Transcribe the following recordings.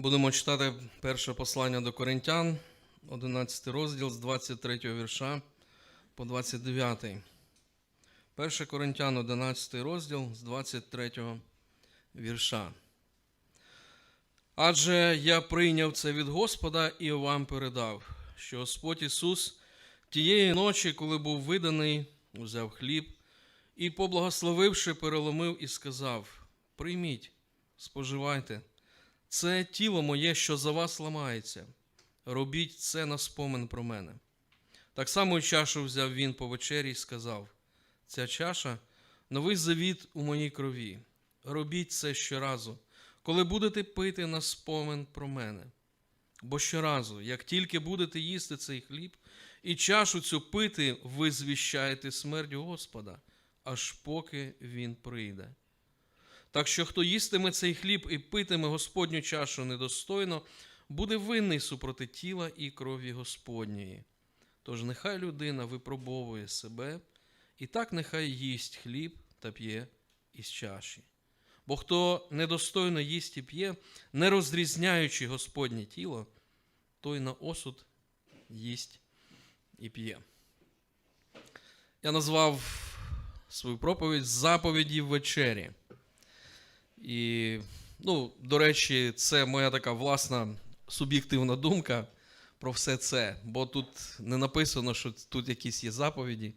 Будемо читати перше послання до Коринтян, 11 розділ з 23 вірша по 29. 1 Коринтян, 11 розділ з 23 вірша. Адже я прийняв це від Господа і вам передав, що Господь Ісус тієї ночі, коли був виданий, взяв хліб і, поблагословивши, переломив і сказав: Прийміть, споживайте. Це тіло моє, що за вас ламається. Робіть це на спомин про мене. Так само й чашу взяв він по вечері і сказав: Ця чаша новий завіт у моїй крові. Робіть це щоразу, коли будете пити на спомин про мене. Бо щоразу, як тільки будете їсти цей хліб і чашу цю пити, ви звіщаєте смерть Господа, аж поки він прийде. Так що хто їстиме цей хліб і питиме Господню чашу недостойно, буде винний супроти тіла і крові Господньої. Тож нехай людина випробовує себе, і так нехай їсть хліб та п'є із чаші. Бо хто недостойно їсть і п'є, не розрізняючи Господнє тіло, той на осуд їсть і п'є. Я назвав свою проповідь заповіді в вечері. І, ну, до речі, це моя така власна суб'єктивна думка про все це, бо тут не написано, що тут якісь є заповіді.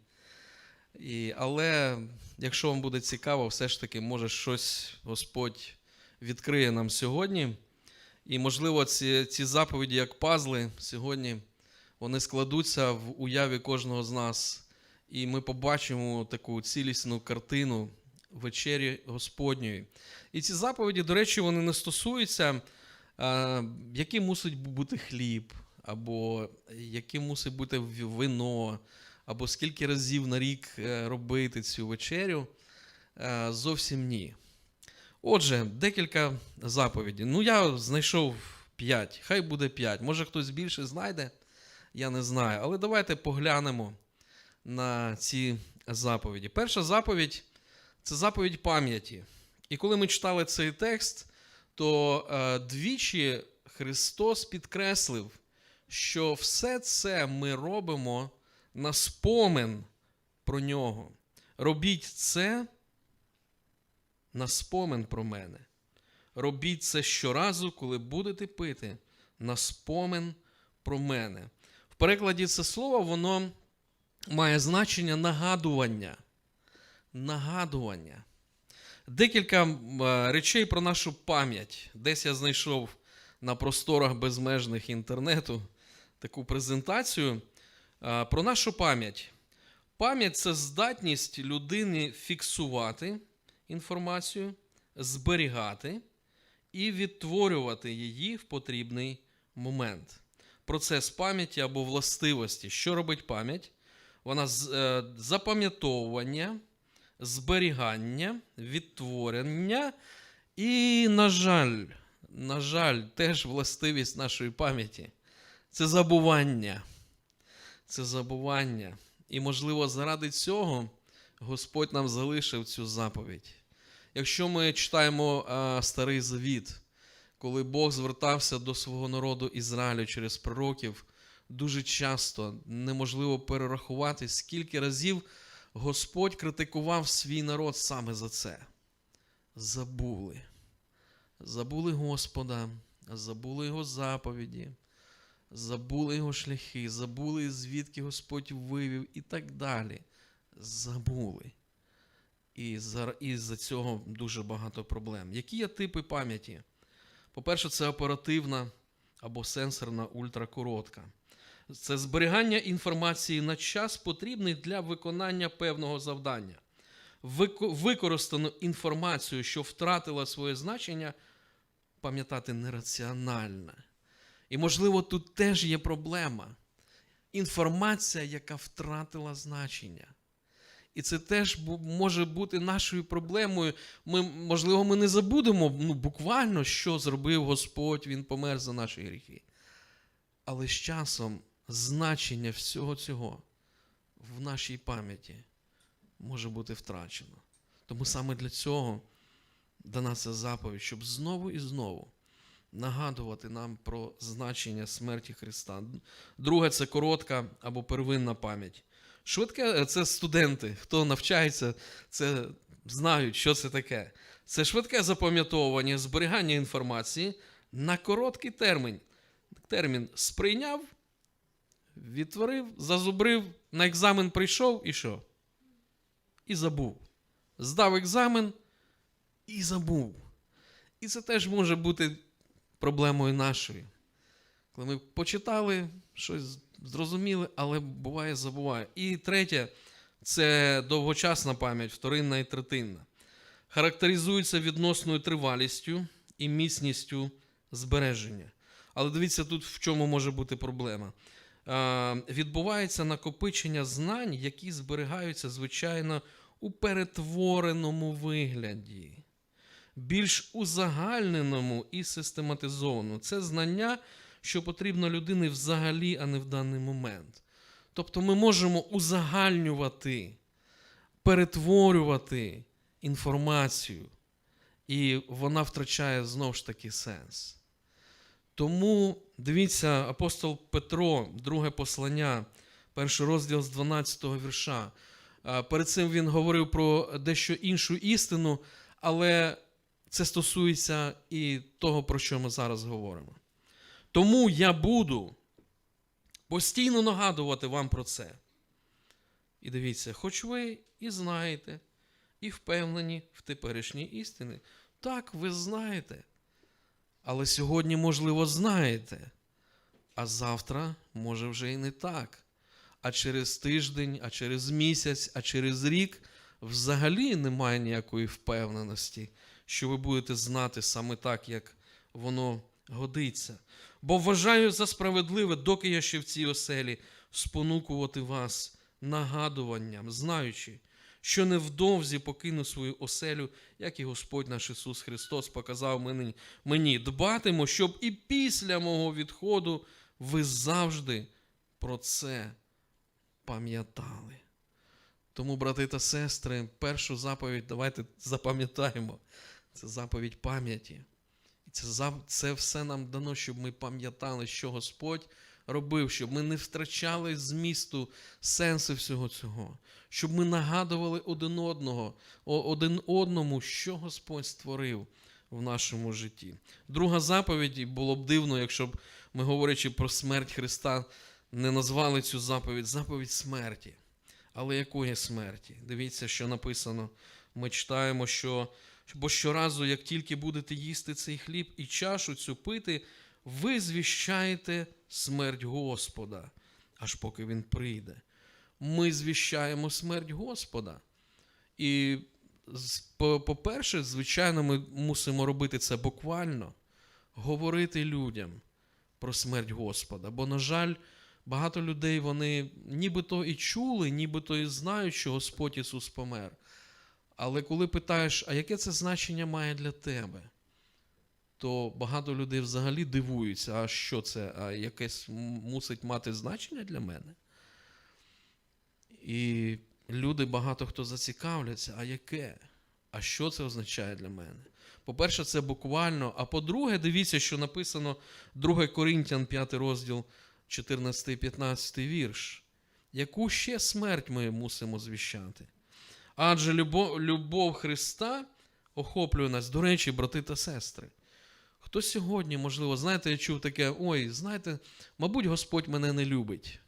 І, але якщо вам буде цікаво, все ж таки, може, щось Господь відкриє нам сьогодні. І, можливо, ці, ці заповіді, як пазли, сьогодні вони складуться в уяві кожного з нас, і ми побачимо таку цілісну картину вечері Господньої. І ці заповіді, до речі, вони не стосуються, яким мусить бути хліб, або яким мусить бути вино, або скільки разів на рік е, робити цю вечерю. Е, Зовсім ні. Отже, декілька заповідей. Ну, я знайшов п'ять, хай буде п'ять. Може хтось більше знайде, я не знаю. Але давайте поглянемо на ці заповіді. Перша заповідь це заповідь пам'яті. І коли ми читали цей текст, то е, двічі Христос підкреслив, що все це ми робимо на спомин про нього. Робіть це на спомин про мене. Робіть це щоразу, коли будете пити, на спомин про мене. В перекладі це слово воно має значення нагадування. Нагадування. Декілька е, речей про нашу пам'ять. Десь я знайшов на просторах безмежних інтернету таку презентацію е, про нашу пам'ять. Пам'ять це здатність людини фіксувати інформацію, зберігати і відтворювати її в потрібний момент. Процес пам'яті або властивості. Що робить пам'ять? Вона е, запам'ятовування зберігання, відтворення і, на жаль, на жаль, теж властивість нашої пам'яті це забування. Це забування. І, можливо, заради цього Господь нам залишив цю заповідь. Якщо ми читаємо а, Старий Завіт, коли Бог звертався до свого народу Ізраїлю через пророків, дуже часто неможливо перерахувати, скільки разів Господь критикував свій народ саме за це. Забули. Забули Господа, забули Його заповіді, забули Його шляхи, забули, звідки Господь вивів і так далі. Забули. І за цього дуже багато проблем. Які є типи пам'яті? По-перше, це оперативна або сенсорна ультракоротка. Це зберігання інформації на час потрібний для виконання певного завдання. Використану інформацію, що втратила своє значення, пам'ятати нераціонально. І, можливо, тут теж є проблема. Інформація, яка втратила значення. І це теж може бути нашою проблемою. Ми, Можливо, ми не забудемо ну, буквально, що зробив Господь, Він помер за наші гріхи. Але з часом значення всього цього в нашій пам'яті може бути втрачено. Тому саме для цього дана ця заповідь, щоб знову і знову нагадувати нам про значення смерті Христа. Друге це коротка або первинна пам'ять. Швидке це студенти, хто навчається, це знають, що це таке. Це швидке запам'ятовування, зберігання інформації на короткий термін. Термін сприйняв, відтворив, зазубрив, на екзамен прийшов і що? І забув. Здав екзамен і забув. І це теж може бути проблемою нашою. Коли ми почитали, щось зрозуміли, але буває, забуває. І третє це довгочасна пам'ять, вторинна і третинна. Характеризується відносною тривалістю і міцністю збереження. Але дивіться, тут в чому може бути проблема. Е, відбувається накопичення знань, які зберігаються, звичайно, у перетвореному вигляді, більш узагальненому і систематизованому. Це знання, що потрібно людині взагалі, а не в даний момент. Тобто ми можемо узагальнювати, перетворювати інформацію, і вона втрачає знову ж таки сенс. Тому дивіться, апостол Петро, друге послання, перший розділ з 12 вірша. Перед цим він говорив про дещо іншу істину, але це стосується і того, про що ми зараз говоримо. Тому я буду постійно нагадувати вам про це. І дивіться, хоч ви і знаєте, і впевнені в теперішній істині. Так, ви знаєте. Але сьогодні, можливо, знаєте, а завтра, може, вже і не так. А через тиждень, а через місяць, а через рік взагалі немає ніякої впевненості, що ви будете знати саме так, як воно годиться. Бо вважаю за справедливе, доки я ще в цій оселі, спонукувати вас нагадуванням, знаючи, що невдовзі покину свою оселю, як і Господь наш Ісус Христос показав мені, мені дбатиму, щоб і після мого відходу ви завжди про це пам'ятали. Тому, брати та сестри, першу заповідь давайте запам'ятаємо. Це заповідь пам'яті. Це, це все нам дано, щоб ми пам'ятали, що Господь робив, щоб ми не втрачали змісту, сенсу всього цього, щоб ми нагадували один одного, один одному, що Господь створив в нашому житті. Друга заповідь, було б дивно, якщо б ми, говорячи про смерть Христа, не назвали цю заповідь заповідь смерті. Але якої смерті? Дивіться, що написано. Ми читаємо, що бо щоразу, як тільки будете їсти цей хліб і чашу цю пити, ви звіщаєте смерть Господа, аж поки Він прийде. Ми звіщаємо смерть Господа. І, по-перше, звичайно, ми мусимо робити це буквально, говорити людям про смерть Господа. Бо, на жаль, багато людей вони нібито і чули, нібито і знають, що Господь Ісус помер. Але коли питаєш, а яке це значення має для тебе? То багато людей взагалі дивуються, а що це, а якесь мусить мати значення для мене? І люди багато хто зацікавляться, а яке? А що це означає для мене? По-перше, це буквально. А по-друге, дивіться, що написано 2 Коринтян, 5 розділ, 14-15 вірш. Яку ще смерть ми мусимо звіщати? Адже любов, любов Христа охоплює нас. До речі, брати та сестри. Хто сьогодні, можливо, знаєте, я чув таке, ой, знаєте, мабуть, Господь мене не любить.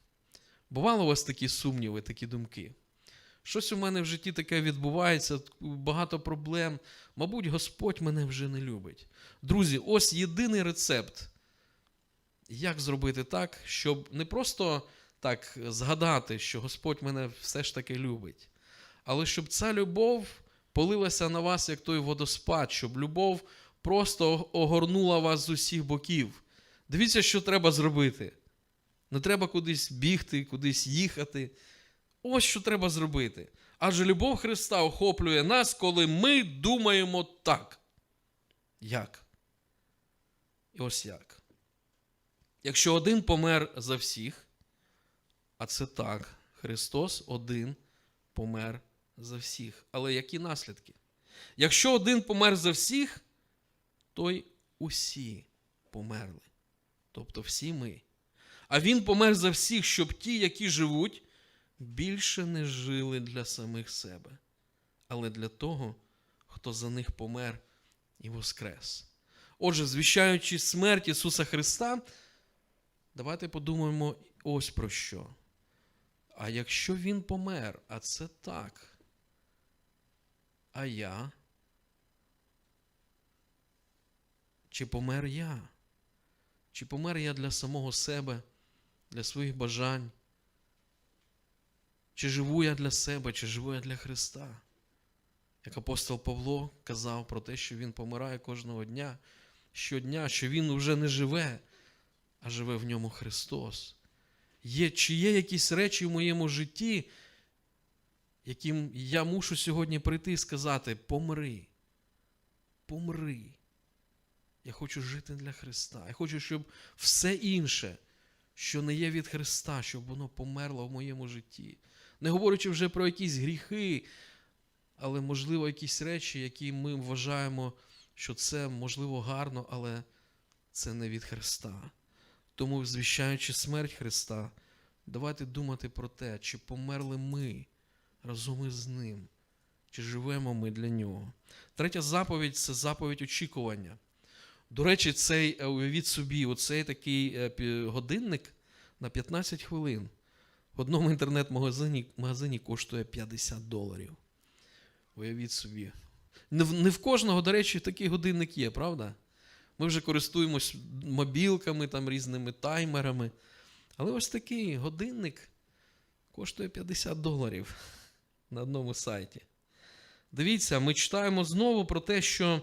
Бувало у вас такі сумніви, такі думки? Щось у мене в житті таке відбувається, багато проблем. Мабуть, Господь мене вже не любить. Друзі, ось єдиний рецепт, як зробити так, щоб не просто так згадати, що Господь мене все ж таки любить, але щоб ця любов полилася на вас, як той водоспад, щоб любов просто огорнула вас з усіх боків. Дивіться, що треба зробити. Не треба кудись бігти, кудись їхати. Ось що треба зробити. Адже любов Христа охоплює нас, коли ми думаємо так. Як? І ось як. Якщо один помер за всіх, а це так, Христос один помер за всіх. Але які наслідки? Якщо один помер за всіх, то й усі померли. Тобто всі ми. А Він помер за всіх, щоб ті, які живуть, більше не жили для самих себе, але для того, хто за них помер і воскрес. Отже, звіщаючи смерть Ісуса Христа, давайте подумаємо ось про що. А якщо Він помер, а це так, а я? Чи помер я? Чи помер я для самого себе, для своїх бажань? Чи живу я для себе, чи живу я для Христа? Як апостол Павло казав про те, що він помирає кожного дня, щодня, що він вже не живе, а живе в ньому Христос. Є, Чи є якісь речі в моєму житті, яким я мушу сьогодні прийти і сказати: помри, помри. Я хочу жити для Христа. Я хочу, щоб все інше, що не є від Христа, щоб воно померло в моєму житті. Не говорячи вже про якісь гріхи, але, можливо, якісь речі, які ми вважаємо, що це, можливо, гарно, але це не від Христа. Тому, звіщаючи смерть Христа, давайте думати про те, чи померли ми разом із Ним, чи живемо ми для Нього. Третя заповідь це заповідь очікування. До речі, цей, е, уявіть собі, оцей такий е, годинник на 15 хвилин в одному інтернет-магазині магазині коштує 50 доларів. Уявіть собі. Не в, не в кожного, до речі, такий годинник є, правда? Ми вже користуємось мобілками, там, різними таймерами. Але ось такий годинник коштує 50 доларів на одному сайті. Дивіться, ми читаємо знову про те, що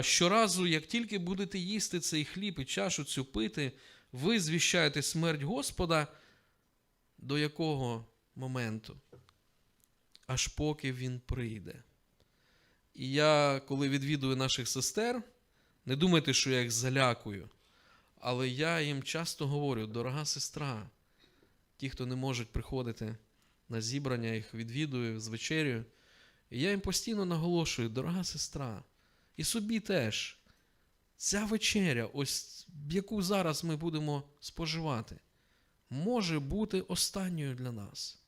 щоразу, як тільки будете їсти цей хліб і чашу цю пити, ви звіщаєте смерть Господа до якого моменту? Аж поки він прийде. І я, коли відвідую наших сестер, не думайте, що я їх залякую. Але я їм часто говорю: дорога сестра, ті, хто не можуть приходити на зібрання, їх відвідую з вечерю. І я їм постійно наголошую, дорога сестра, і собі теж, ця вечеря, ось яку зараз ми будемо споживати, може бути останньою для нас.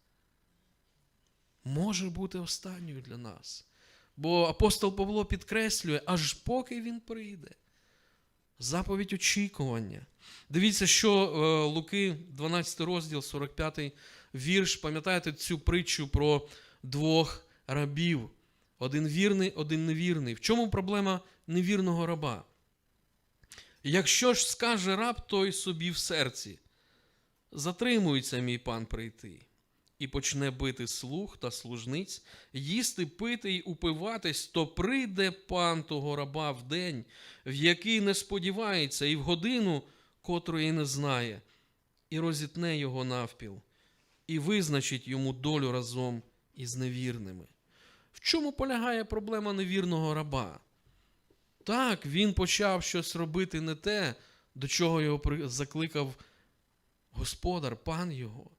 Може бути останньою для нас. Бо апостол Павло підкреслює, аж поки він прийде. Заповідь очікування. Дивіться, що е, Луки, 12 розділ, 45 вірш. Пам'ятаєте цю притчу про двох рабів? Один вірний, один невірний. В чому проблема невірного раба? Якщо ж скаже раб, той собі в серці, затримується мій пан прийти, і почне бити слуг та служниць, їсти, пити й упиватись, то прийде пан того раба в день, в який не сподівається, і в годину, котрої не знає, і розітне його навпіл, і визначить йому долю разом із невірними. В чому полягає проблема невірного раба? Так, він почав щось робити не те, до чого його закликав господар, пан його.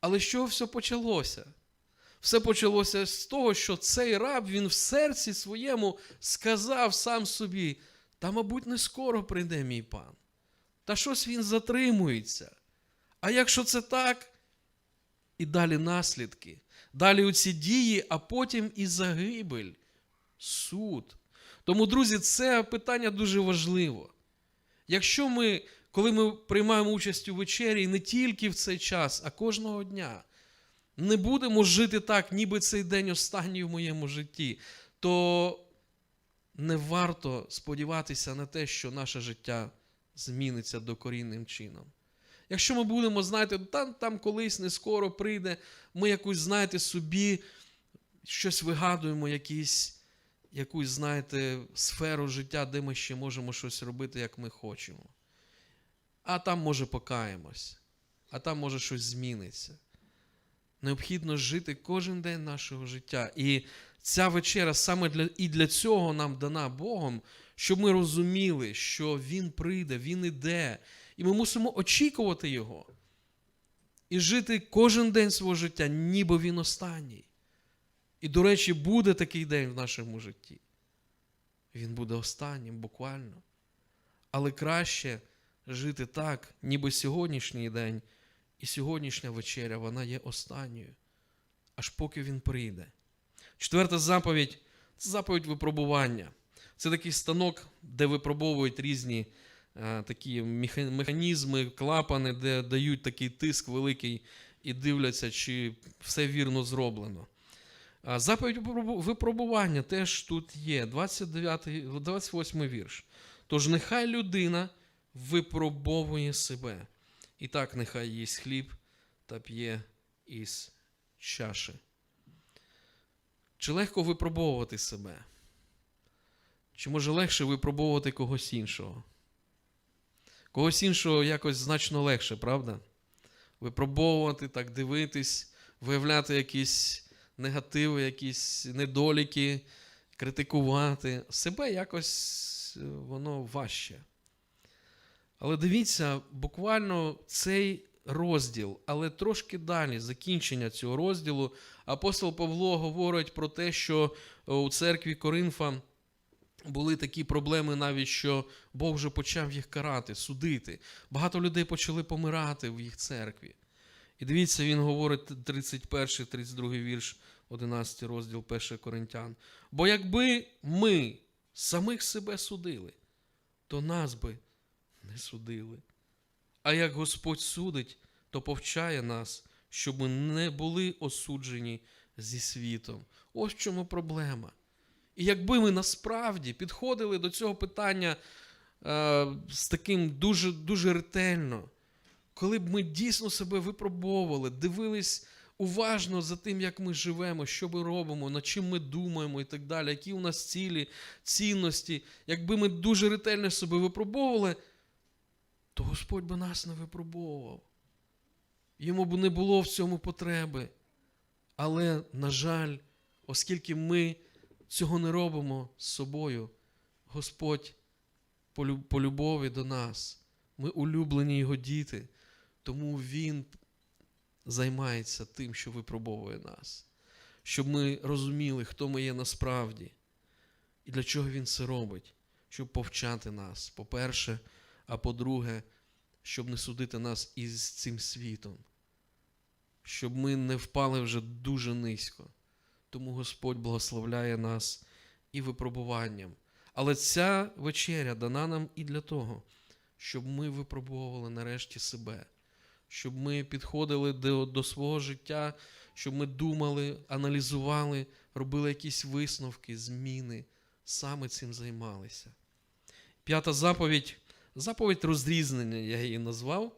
Але з чого все почалося? Все почалося з того, що цей раб він в серці своєму сказав сам собі: та, мабуть, не скоро прийде мій пан. Та щось він затримується. А якщо це так, і далі наслідки, далі оці дії, а потім і загибель, суд. Тому, друзі, це питання дуже важливо. Якщо ми, коли ми приймаємо участь у вечері, не тільки в цей час, а кожного дня, не будемо жити так, ніби цей день останній в моєму житті, то не варто сподіватися на те, що наше життя зміниться докорінним чином. Якщо ми будемо, знаєте, там, там колись не скоро прийде, ми якусь, знаєте, собі щось вигадуємо, якісь, якусь, знаєте, сферу життя, де ми ще можемо щось робити, як ми хочемо. А там, може, покаємось, а там, може, щось зміниться. Необхідно жити кожен день нашого життя. І ця вечера саме для, і для цього нам дана Богом, щоб ми розуміли, що Він прийде, Він іде, і ми мусимо очікувати Його. І жити кожен день свого життя, ніби він останній. І, до речі, буде такий день в нашому житті. Він буде останнім, буквально. Але краще жити так, ніби сьогоднішній день і сьогоднішня вечеря вона є останньою, аж поки він прийде. Четверта заповідь це заповідь випробування. Це такий станок, де випробовують різні такі механізми, клапани, де дають такий тиск великий і дивляться, чи все вірно зроблено. Заповідь випробування теж тут є, 29, 28 вірш. Тож нехай людина випробовує себе. І так нехай їсть хліб та п'є із чаші. Чи легко випробовувати себе? Чи може легше випробовувати когось іншого? Когось іншого якось значно легше, правда? Випробовувати, так дивитись, виявляти якісь негативи, якісь недоліки, критикувати. Себе якось е, воно важче. Але дивіться, буквально цей розділ, але трошки далі, закінчення цього розділу, апостол Павло говорить про те, що е, у церкві Коринфа були такі проблеми, навіть що Бог вже почав їх карати, судити. Багато людей почали помирати в їх церкві. І дивіться, він говорить 31, 32 вірш, 11 розділ 1 Коринтян. Бо якби ми самих себе судили, то нас би не судили. А як Господь судить, то повчає нас, щоб ми не були осуджені зі світом. Ось в чому проблема. І якби ми насправді підходили до цього питання е, з таким дуже, дуже ретельно, коли б ми дійсно себе випробовували, дивились уважно за тим, як ми живемо, що ми робимо, над чим ми думаємо і так далі, які у нас цілі, цінності, якби ми дуже ретельно себе випробовували, то Господь би нас не випробовував. Йому б не було в цьому потреби. Але, на жаль, оскільки ми цього не робимо з собою, Господь по любові до нас, ми улюблені Його діти, тому Він займається тим, що випробовує нас, щоб ми розуміли, хто ми є насправді і для чого Він це робить, щоб повчати нас, по-перше, а по-друге, щоб не судити нас із цим світом, щоб ми не впали вже дуже низько. Тому Господь благословляє нас і випробуванням. Але ця вечеря дана нам і для того, щоб ми випробовували нарешті себе, щоб ми підходили до, до свого життя, щоб ми думали, аналізували, робили якісь висновки, зміни, саме цим займалися. П'ята заповідь заповідь розрізнення, я її назвав.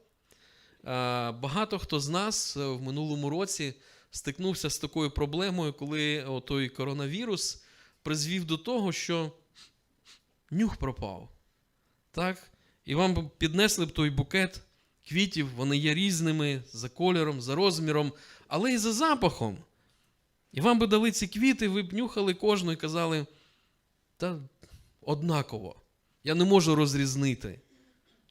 Багато хто з нас е, в минулому році стикнувся з такою проблемою, коли той коронавірус призвів до того, що нюх пропав. Так? І вам піднесли б той букет квітів, вони є різними за кольором, за розміром, але і за запахом. І вам би дали ці квіти, ви б нюхали кожну і казали, та однаково. Я не можу розрізнити,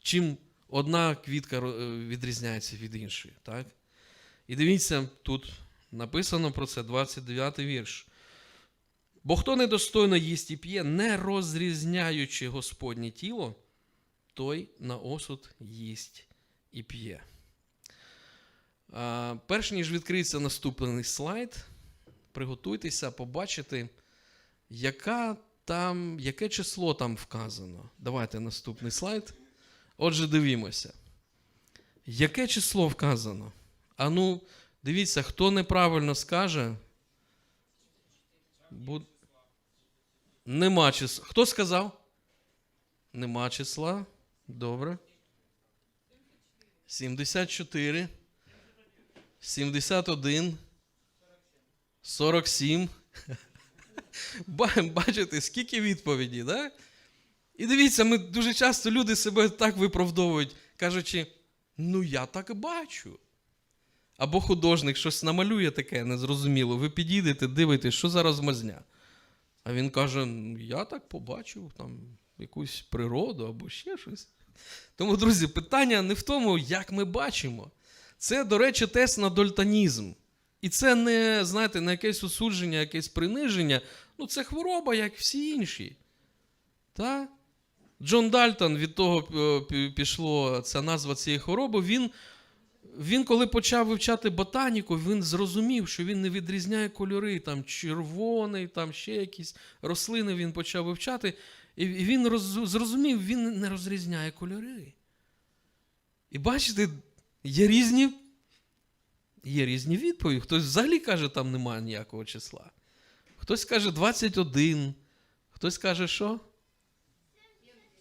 чим одна квітка е, відрізняється від іншої. Так? І дивіться, тут написано про це 29 вірш. Бо хто недостойно їсть і п'є, не розрізняючи Господнє тіло, той на осуд їсть і п'є. Перш ніж відкриється наступний слайд, приготуйтеся побачити, яка там, яке число там вказано. Давайте наступний слайд. Отже, дивімося. Яке число вказано? А ну, дивіться, хто неправильно скаже. Бу... Нема числа. Хто сказав? Нема числа. Добре. 74. 71. 47. Бачите, скільки відповідей, да? І дивіться, ми дуже часто люди себе так виправдовують, кажучи, ну я так бачу. Або художник щось намалює таке незрозуміло. Ви підійдете, дивитесь, що за розмазня. А він каже: «Ну, я так побачив там якусь природу або ще щось. Тому, друзі, питання не в тому, як ми бачимо. Це, до речі, тест на дольтанізм. І це не, знаєте, не якесь осудження, якесь приниження. Ну, це хвороба, як всі інші. Та? Джон Дальтон, від того е, пішло ця назва цієї хвороби. Він, він коли почав вивчати ботаніку, він зрозумів, що він не відрізняє кольори, там червоний, там ще якісь рослини він почав вивчати. І він роз, зрозумів, він не розрізняє кольори. І бачите, є різні, є різні відповіді. Хтось взагалі каже, там немає ніякого числа. Хтось каже 21, хтось каже, що?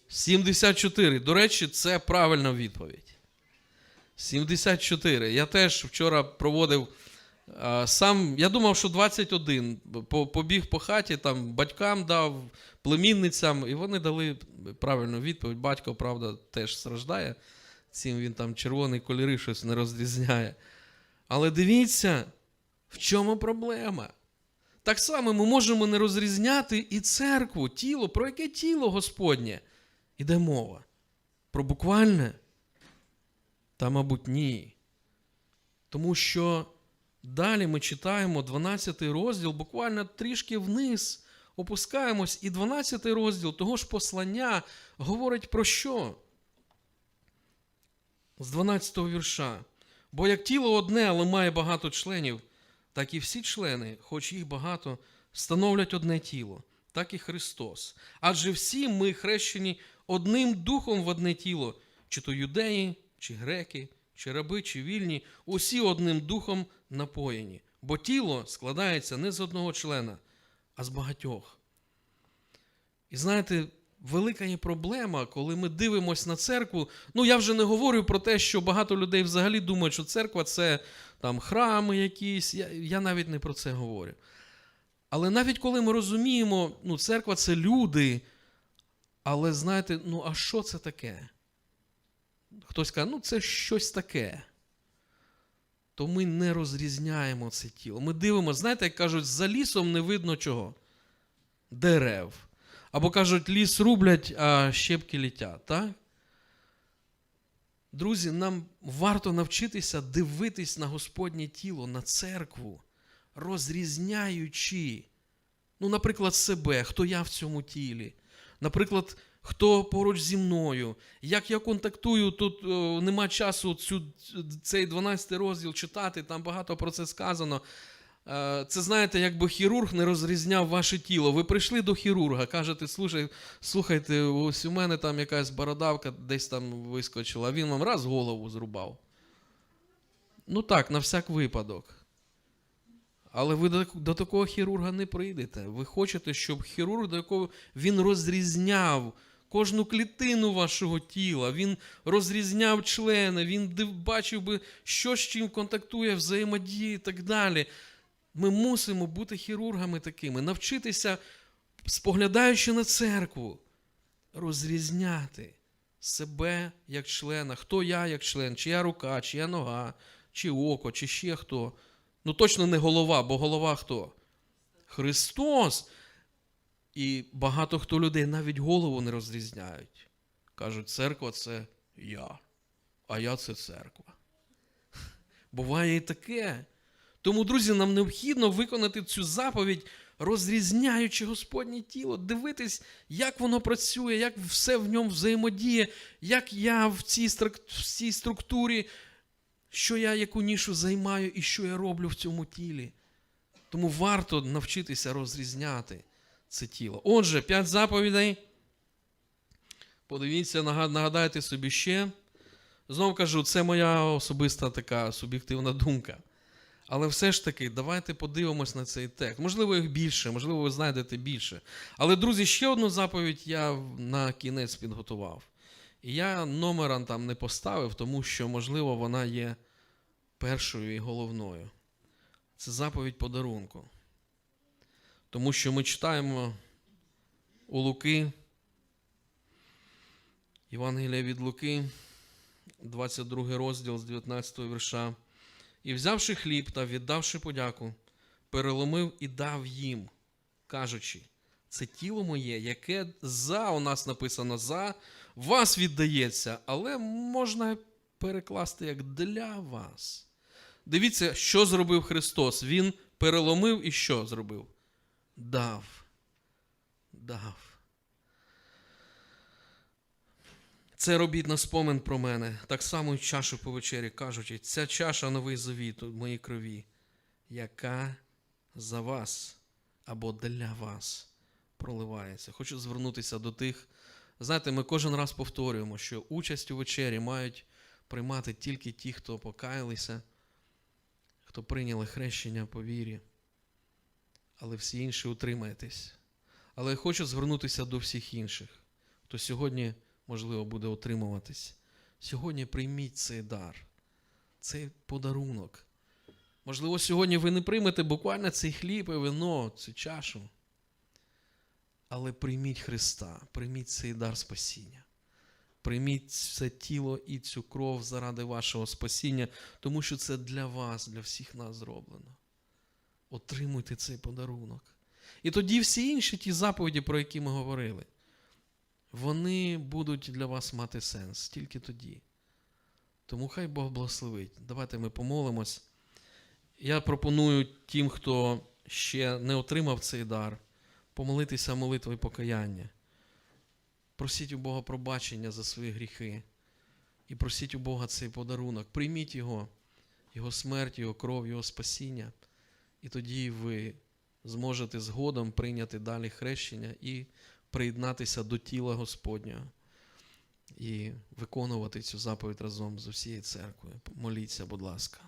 74. До речі, це правильна відповідь. 74. Я теж вчора проводив сам. Я думав, що 21. По- Побіг по хаті, там батькам дав, племінницям, і вони дали правильну відповідь. Батько, правда, теж страждає. Цим він там червоний кольори щось не розрізняє. Але дивіться, в чому проблема? Так само ми можемо не розрізняти і церкву, тіло. Про яке тіло Господнє? Іде мова. Про буквальне? Та, мабуть, ні. Тому що далі ми читаємо 12 розділ, буквально трішки вниз опускаємось, і 12 розділ того ж послання говорить про що? З 12 вірша. Бо як тіло одне, але має багато членів, так і всі члени, хоч їх багато, становлять одне тіло, так і Христос. Адже всі ми хрещені одним духом в одне тіло, чи то юдеї, чи греки, чи раби, чи вільні, усі одним духом напоєні. Бо тіло складається не з одного члена, а з багатьох. І знаєте, велика є проблема, коли ми дивимося на церкву. Ну, я вже не говорю про те, що багато людей взагалі думають, що церква це там храми якісь. Я, я навіть не про це говорю. Але навіть коли ми розуміємо, ну, церква це люди. Але знаєте, ну а що це таке? Хтось каже, ну це щось таке. То ми не розрізняємо це тіло. Ми дивимося, знаєте, як кажуть, за лісом не видно чого? Дерев. Або кажуть, ліс рублять, а щепки літять. Так? Друзі, нам варто навчитися дивитись на Господнє тіло, на церкву, розрізняючи, ну, наприклад, себе, хто я в цьому тілі. Наприклад, хто поруч зі мною, як я контактую, тут е, нема часу цю, цей 12 розділ читати, там багато про це сказано. Е, це знаєте, якби хірург не розрізняв ваше тіло. Ви прийшли до хірурга, кажете, слушай, слухайте, ось у мене там якась бородавка десь там вискочила, а він вам раз голову зрубав. Ну так, на всяк випадок. Але ви до, до такого хірурга не прийдете. Ви хочете, щоб хірург, до якого він розрізняв кожну клітину вашого тіла, він розрізняв члени, він бачив би, що з чим контактує, взаємодіє і так далі. Ми мусимо бути хірургами такими, навчитися, споглядаючи на церкву, розрізняти себе як члена, хто я як член, чия рука, чия нога, чи око, чи ще хто. Ну точно не голова, бо голова хто? Христос. І багато хто людей навіть голову не розрізняють. Кажуть, церква це я, а я це церква. Буває і таке. Тому, друзі, нам необхідно виконати цю заповідь, розрізняючи Господнє тіло, дивитись, як воно працює, як все в ньому взаємодіє, як я в цій, структурі, що я яку нішу займаю і що я роблю в цьому тілі. Тому варто навчитися розрізняти це тіло. Отже, п'ять заповідей. Подивіться, нагадайте собі ще. Знову кажу, це моя особиста така суб'єктивна думка. Але все ж таки, давайте подивимось на цей текст. Можливо, їх більше, можливо, ви знайдете більше. Але, друзі, ще одну заповідь я на кінець підготував. І я номера там не поставив, тому що, можливо, вона є першою і головною. Це заповідь подарунку. Тому що ми читаємо у Луки, Євангелія від Луки, 22 розділ з 19 вірша. І взявши хліб та віддавши подяку, переломив і дав їм, кажучи, це тіло моє, яке за у нас написано за вас віддається, але можна перекласти як для вас. Дивіться, що зробив Христос. Він переломив і що зробив? Дав. Дав. Це робіть на спомин про мене, так само й чашу по вечері, кажучи, ця чаша новий завіт у моїй крові, яка за вас або для вас проливається. Хочу звернутися до тих. Знаєте, ми кожен раз повторюємо, що участь у вечері мають приймати тільки ті, хто покаялися, хто прийняли хрещення по вірі, але всі інші утримайтесь. Але я хочу звернутися до всіх інших, хто сьогодні, можливо, буде утримуватись. Сьогодні прийміть цей дар, цей подарунок. Можливо, сьогодні ви не приймете буквально цей хліб і вино, цю чашу. Але прийміть Христа, прийміть цей дар спасіння. Прийміть це тіло і цю кров заради вашого спасіння, тому що це для вас, для всіх нас зроблено. Отримуйте цей подарунок. І тоді всі інші ті заповіді, про які ми говорили, вони будуть для вас мати сенс тільки тоді. Тому хай Бог благословить. Давайте ми помолимось. Я пропоную тим, хто ще не отримав цей дар, помолитися молитвою покаяння. Просіть у Бога пробачення за свої гріхи. І просіть у Бога цей подарунок. Прийміть Його, Його смерть, Його кров, Його спасіння. І тоді ви зможете згодом прийняти далі хрещення і приєднатися до тіла Господнього і виконувати цю заповідь разом з усією церквою. Моліться, будь ласка.